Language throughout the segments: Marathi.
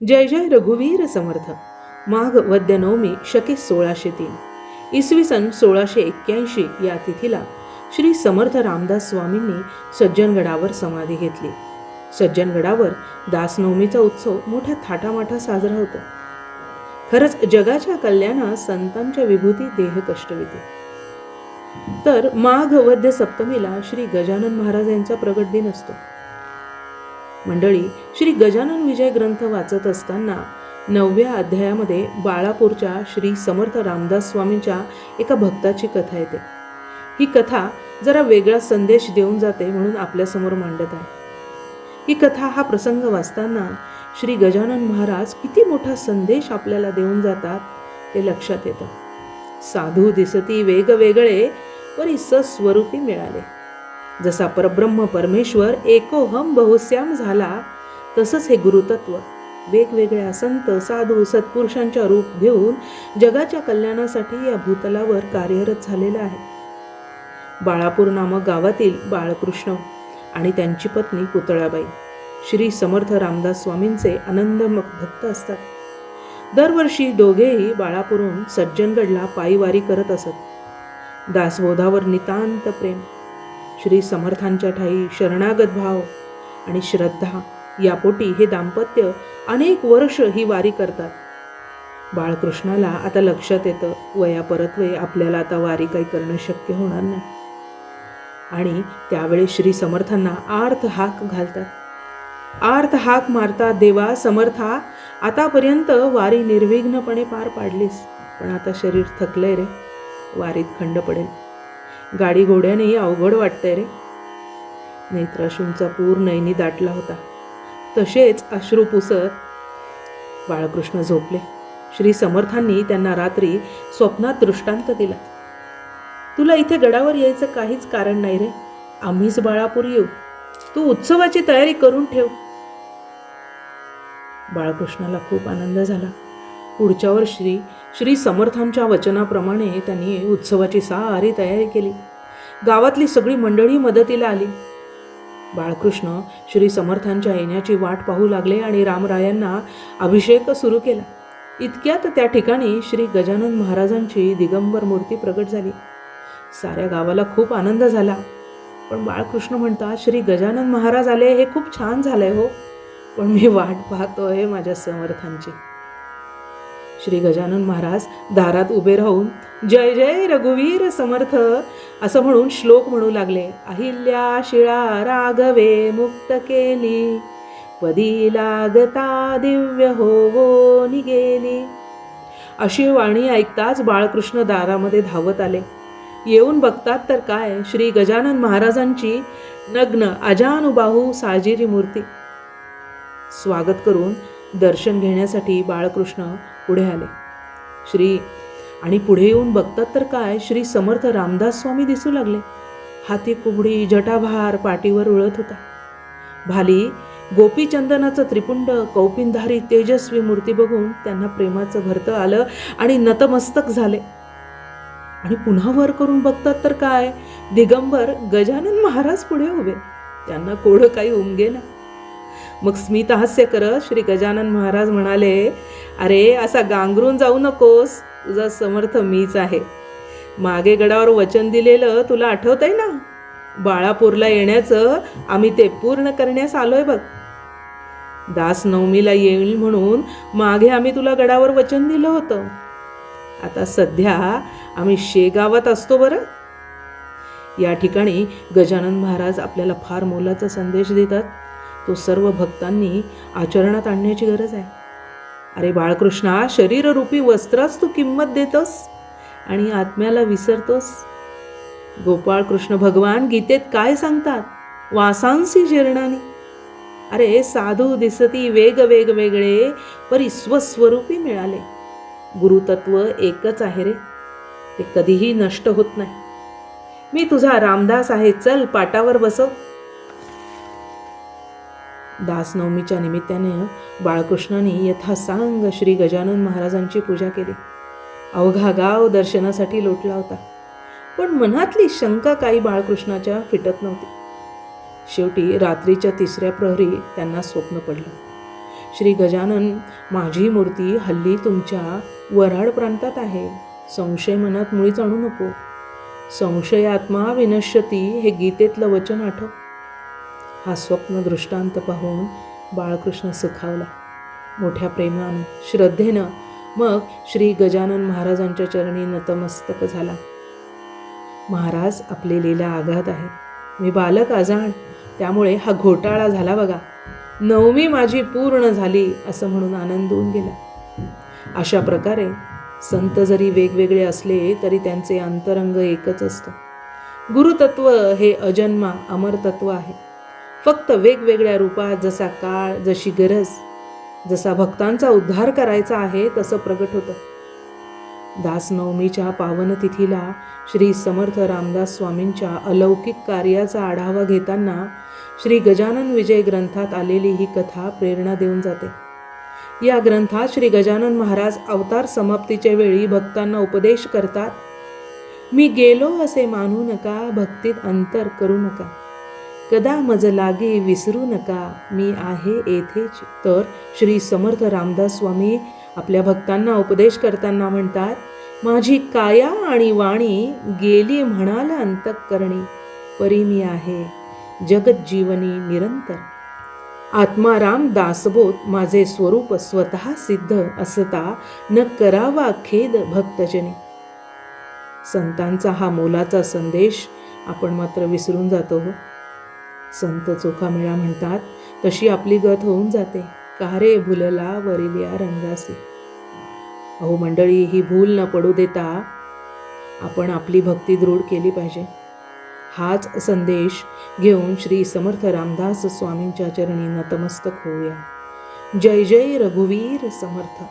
जय जय रघुवीर समर्थ माघ वद्य नवमी शके सोळाशे तीन. इसवी सन सोळाशे एक्क्याऐंशी या तिथीला श्री समर्थ रामदास स्वामींनी सज्जनगडावर समाधी घेतली. सज्जनगडावर दासनवमीचा उत्सव मोठ्या थाटामाठा साजरा होतो. खरंच जगाच्या कल्याणास संतांच्या विभूती देह कष्टविते तर माघ वद्य सप्तमीला श्री गजानन महाराज यांचा प्रगट दिन असतो. मंडळी श्री गजानन विजय ग्रंथ वाचत असताना नवव्या अध्यायामध्ये बाळापूरच्या श्री समर्थ रामदास स्वामींच्या एका भक्ताची कथा येते. ही कथा जरा वेगळा संदेश देऊन जाते म्हणून आपल्यासमोर मांडत आहे. ही कथा हा प्रसंग वाचताना श्री गजानन महाराज किती मोठा संदेश आपल्याला देऊन जातात ते लक्षात येतं. साधू दिसती वेगवेगळे परी सस्वरूपी मिळाले. जसा परब्रह्म परमेश्वर एकोहम बहुश्याम झाला तसंच हे गुरुतत्व. वेगवेगळ्या संत साधू सत्पुरुषांच्या रूप घेऊन जगाच्या कल्याणासाठी या भूतलावर कार्यरत झालेलं आहे. बाळापूर नामक गावातील बाळकृष्ण आणि त्यांची पत्नी पुतळाबाई श्री समर्थ रामदास स्वामींचे आनंद भक्त असतात. दरवर्षी दोघेही बाळापूरहून सज्जनगडला पायीवारी करत असत. दासबोधावर नितांत प्रेम. श्री समर्थांच्या ठाई शरणागत भाव आणि श्रद्धा यापोटी हे दाम्पत्य अनेक वर्ष ही वारी करतात. बाळकृष्णाला आता लक्षात येतं वया परत्वे आपल्याला आता वारी काही करणं शक्य होणार नाही. आणि त्यावेळी श्री समर्थांना आर्थ हाक घालतात. आर्थ हाक मारतात देवा समर्था आतापर्यंत वारी निर्विघ्नपणे पार पाडलीस. पण आता शरीर थकलंय रे. वारीत खंड पडेल. गाडी घोड्यानेही अवघड वाटतंय रे. नेत्राशूंचा पूर नैनी दाटला होता. तसेच अश्रू पुसत बाळकृष्ण झोपले. श्री समर्थांनी त्यांना रात्री स्वप्नात दृष्टांत दिला. तुला इथे गडावर यायचं काहीच कारण नाही रे. आम्हीच बाळापूर येऊ. तू उत्सवाची तयारी करून ठेव. बाळकृष्णाला खूप आनंद झाला. पुढच्या वर्षी श्री समर्थांच्या वचनाप्रमाणे त्यांनी उत्सवाची सारी तयारी केली. गावातली सगळी मंडळी मदतीला आली. बाळकृष्ण श्री समर्थांच्या येण्याची वाट पाहू लागले आणि रामरायांना अभिषेक सुरू केला. इतक्यात त्या ठिकाणी श्री गजानन महाराजांची दिगंबर मूर्ती प्रगट झाली. साऱ्या गावाला खूप आनंद झाला. पण बाळकृष्ण म्हणतात श्री गजानन महाराज आले हे खूप छान झालंय हो. पण मी वाट पाहतोय माझ्या समर्थांची. श्री गजानन महाराज दारात उभे राहून जय जय रघुवीर समर्थ. असं म्हणून श्लोक म्हणू लागले अहिल्या शिळा राघवे मुक्त केली पदी लागता दिव्य होवो निगेली अशी वाणी ऐकताच बाळकृष्ण दारामध्ये धावत आले. येऊन बघतात तर काय श्री गजानन महाराजांची नग्न अजानुबाहू साजिरी मूर्ती. स्वागत करून दर्शन घेण्यासाठी बाळकृष्ण पुढे आले. श्री आणि पुढे येऊन बघतात तर काय? श्री समर्थ रामदास स्वामी दिसू लागले. हाती कुबडी जटाभार पाठीवर उळत होता. भाली गोपीचंदनाचं त्रिपुंड कौपिनधारी तेजस्वी मूर्ती बघून त्यांना प्रेमाचं भरतं आलं आणि नतमस्तक झाले. आणि पुन्हा वर करून बघतात तर काय? दिगंबर गजानन महाराज पुढे उभे. त्यांना कोढं काही उमगे ना मग स्मितहास्य करत श्री गजानन महाराज म्हणाले अरे असा गांगरून जाऊ नकोस. तुझा समर्थ मीच आहे. मागे गडावर वचन दिलेलं तुला आठवतंय ना? बाळापूरला येण्याचं आम्ही ते पूर्ण करण्यास आलोय बघ. दास नवमीला येईल म्हणून मागे आम्ही तुला गडावर वचन दिलं होतं. आता सध्या आम्ही शेगावात असतो बरं. या ठिकाणी गजानन महाराज आपल्याला फार मोलाचा संदेश देतात. तो सर्व भक्तांनी आचरणात आणण्याची गरज आहे. अरे बाळकृष्णा शरीररूपी वस्त्रास तू किंमत देतोस आणि आत्म्याला विसरतोस. गोपाळ कृष्ण भगवान गीतेत काय सांगतात? वासांसी जीर्णानी. अरे साधू दिसती वेग वेग वेगळे परी स्वस्वरूपी मिळाले. गुरुतत्व एकच आहे रे. ते कधीही नष्ट होत नाही. मी तुझा रामदास आहे चल पाटावर बसव. दासनवमीच्या निमित्ताने बाळकृष्णाने यथासांग श्री गजानन महाराजांची पूजा केली. अवघा गाव दर्शनासाठी लोटला होता. पण मनातली शंका काही बाळकृष्णाच्या फिटत नव्हती. शेवटी रात्रीच्या तिसऱ्या प्रहरी त्यांना स्वप्न पडलं. श्री गजानन माझी मूर्ती हल्ली तुमच्या वराड प्रांतात आहे. संशय मनात मुळीच आणू नको. संशयात्मा विनश्यती हे गीतेतलं वचन आठव. हा स्वप्न दृष्टांत पाहून बाळकृष्ण सुखावला. मोठ्या प्रेमानं श्रद्धेनं मग श्री गजानन महाराजांच्या चरणी नतमस्तक झाला. महाराज आपली लीला आघात आहे मी बालक अजाण त्यामुळे हा घोटाळा झाला बघा. नवमी माझी पूर्ण झाली असं म्हणून आनंद होऊन गेला. अशा प्रकारे संत जरी वेगवेगळे असले तरी त्यांचे अंतरंग एकच असतं. गुरुतत्व हे अजन्मा अमरतत्व आहे. फक्त वेगवेगळ्या रूपात जसा काळ जशी गरज जसा भक्तांचा उद्धार करायचा आहे तसं प्रगट होतं. दासनवमीच्या पावनतिथीला श्री समर्थ रामदास स्वामींच्या अलौकिक कार्याचा आढावा घेताना श्री गजानन विजय ग्रंथात आलेली ही कथा प्रेरणा देऊन जाते. या ग्रंथात श्री गजानन महाराज अवतार समाप्तीच्या वेळी भक्तांना उपदेश करतात मी गेलो असे मानू नका भक्तीत अंतर करू नका. कदा मज लागे विसरू नका मी आहे येथेच. तर श्री समर्थ रामदास स्वामी आपल्या भक्तांना उपदेश करताना म्हणतात माझी काया आणि वाणी गेली म्हणाल अंतकरणी परी मी आहे जगज्जीवनी निरंतर. आत्माराम दासबोध माझे स्वरूप स्वतः सिद्ध असता न करावा खेद भक्तजनी. संतांचा हा मोलाचा संदेश आपण मात्र विसरून जातो हो. संत चोखामेळा म्हणतात तशी आपली गत होऊन जाते. कारे भुलला वरिल्या रंगासी? अहो मंडळी ही भूल न पडू देता आपण आपली भक्ती दृढ केली पाहिजे. हाच संदेश घेऊन श्री समर्थ रामदास स्वामींच्या चरणी नतमस्तक होऊया. जय जय रघुवीर समर्थ.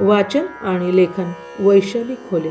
वाचन आणि लेखन वैशाली खोले.